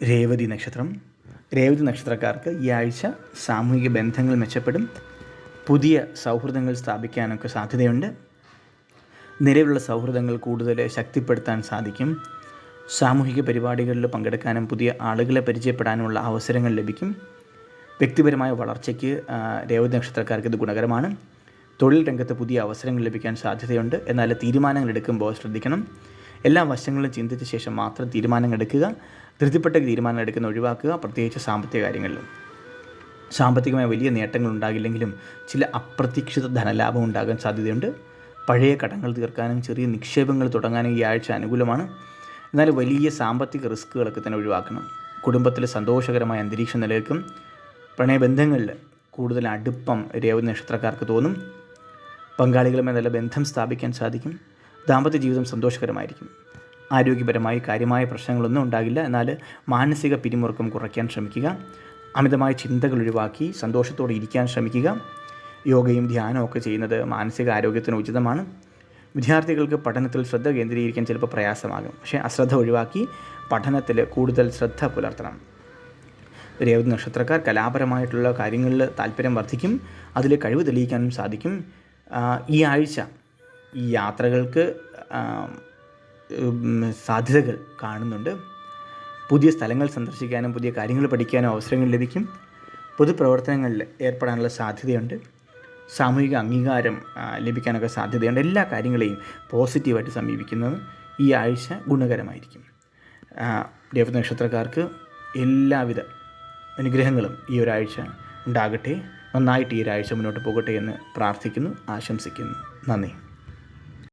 രേവതി നക്ഷത്രം. രേവതി നക്ഷത്രക്കാർക്ക് ഈ ആഴ്ച സാമൂഹിക ബന്ധങ്ങൾ മെച്ചപ്പെടും. പുതിയ സൗഹൃദങ്ങൾ സ്ഥാപിക്കാനൊക്കെ സാധ്യതയുണ്ട്. നിലവിലുള്ള സൗഹൃദങ്ങൾ കൂടുതൽ ശക്തിപ്പെടുത്താൻ സാധിക്കും. സാമൂഹിക പരിപാടികളിൽ പങ്കെടുക്കാനും പുതിയ ആളുകളെ പരിചയപ്പെടാനുമുള്ള അവസരങ്ങൾ ലഭിക്കും. വ്യക്തിപരമായ വളർച്ചയ്ക്ക് രേവതി നക്ഷത്രക്കാർക്ക് ഇത് ഗുണകരമാണ്. തൊഴിൽ രംഗത്ത് പുതിയ അവസരങ്ങൾ ലഭിക്കാൻ സാധ്യതയുണ്ട്. എന്നാൽ തീരുമാനങ്ങൾ എടുക്കുമ്പോൾ ശ്രദ്ധിക്കണം. എല്ലാ വശങ്ങളും ചിന്തിച്ച ശേഷം മാത്രം തീരുമാനങ്ങൾ എടുക്കുക ധൃതിപ്പെട്ട തീരുമാനങ്ങൾ എടുക്കുന്ന ഒഴിവാക്കുക പ്രത്യേകിച്ച് സാമ്പത്തിക കാര്യങ്ങളിലും. സാമ്പത്തികമായ വലിയ നേട്ടങ്ങൾ ഉണ്ടാകില്ലെങ്കിലും ചില അപ്രതീക്ഷിത ധനലാഭം ഉണ്ടാകാൻ സാധ്യതയുണ്ട്. പഴയ കടങ്ങൾ തീർക്കാനും ചെറിയ നിക്ഷേപങ്ങൾ തുടങ്ങാനും ഈ ആഴ്ച അനുകൂലമാണ്. എന്നാൽ വലിയ സാമ്പത്തിക റിസ്ക്കുകളൊക്കെ തന്നെ ഒഴിവാക്കണം. കുടുംബത്തിൽ സന്തോഷകരമായ അന്തരീക്ഷം നിലനിൽക്കും. പ്രണയബന്ധങ്ങളിൽ കൂടുതൽ അടുപ്പം രേവതി നക്ഷത്രക്കാർക്ക് തോന്നും. പങ്കാളികളുമായി നല്ല ബന്ധം സ്ഥാപിക്കാൻ സാധിക്കും. ദാമ്പത്യ ജീവിതം സന്തോഷകരമായിരിക്കും. ആരോഗ്യപരമായി കാര്യമായ പ്രശ്നങ്ങളൊന്നും ഉണ്ടാകില്ല. എന്നാൽ മാനസിക പിരിമുറുക്കം കുറയ്ക്കാൻ ശ്രമിക്കുക. അമിതമായ ചിന്തകൾ ഒഴിവാക്കി സന്തോഷത്തോടെ ഇരിക്കാൻ ശ്രമിക്കുക. യോഗയും ധ്യാനവും ഒക്കെ ചെയ്യുന്നത് മാനസിക ആരോഗ്യത്തിന് ഉചിതമാണ്. വിദ്യാർത്ഥികൾക്ക് പഠനത്തിൽ ശ്രദ്ധ കേന്ദ്രീകരിക്കാൻ ചിലപ്പോൾ പ്രയാസമാകും. പക്ഷേ അശ്രദ്ധ ഒഴിവാക്കി പഠനത്തിൽ കൂടുതൽ ശ്രദ്ധ പുലർത്തണം. രേവതി നക്ഷത്രക്കാർ കലാപരമായിട്ടുള്ള കാര്യങ്ങളിൽ താല്പര്യം വർദ്ധിക്കും. അതിൽ കഴിവ് തെളിയിക്കാനും സാധിക്കും. ഈ ആഴ്ച ഈ യാത്രകൾക്ക് സാധ്യതകൾ കാണുന്നുണ്ട്. പുതിയ സ്ഥലങ്ങൾ സന്ദർശിക്കാനും പുതിയ കാര്യങ്ങൾ പഠിക്കാനും അവസരങ്ങൾ ലഭിക്കും. പൊതുപ്രവർത്തനങ്ങളിൽ ഏർപ്പെടാനുള്ള സാധ്യതയുണ്ട്. സാമൂഹിക അംഗീകാരം ലഭിക്കാനൊക്കെ സാധ്യതയുണ്ട്. എല്ലാ കാര്യങ്ങളെയും പോസിറ്റീവായിട്ട് സമീപിക്കുന്നത് ഈ ആഴ്ച ഗുണകരമായിരിക്കും. ദേവ നക്ഷത്രക്കാർക്ക് എല്ലാവിധ അനുഗ്രഹങ്ങളും ഈ ഒരാഴ്ച ഉണ്ടാകട്ടെ. നന്നായിട്ട് ഈ ഒരാഴ്ച മുന്നോട്ട് പോകട്ടെ എന്ന് പ്രാർത്ഥിക്കുന്നു ആശംസിക്കുന്നു. നന്ദി.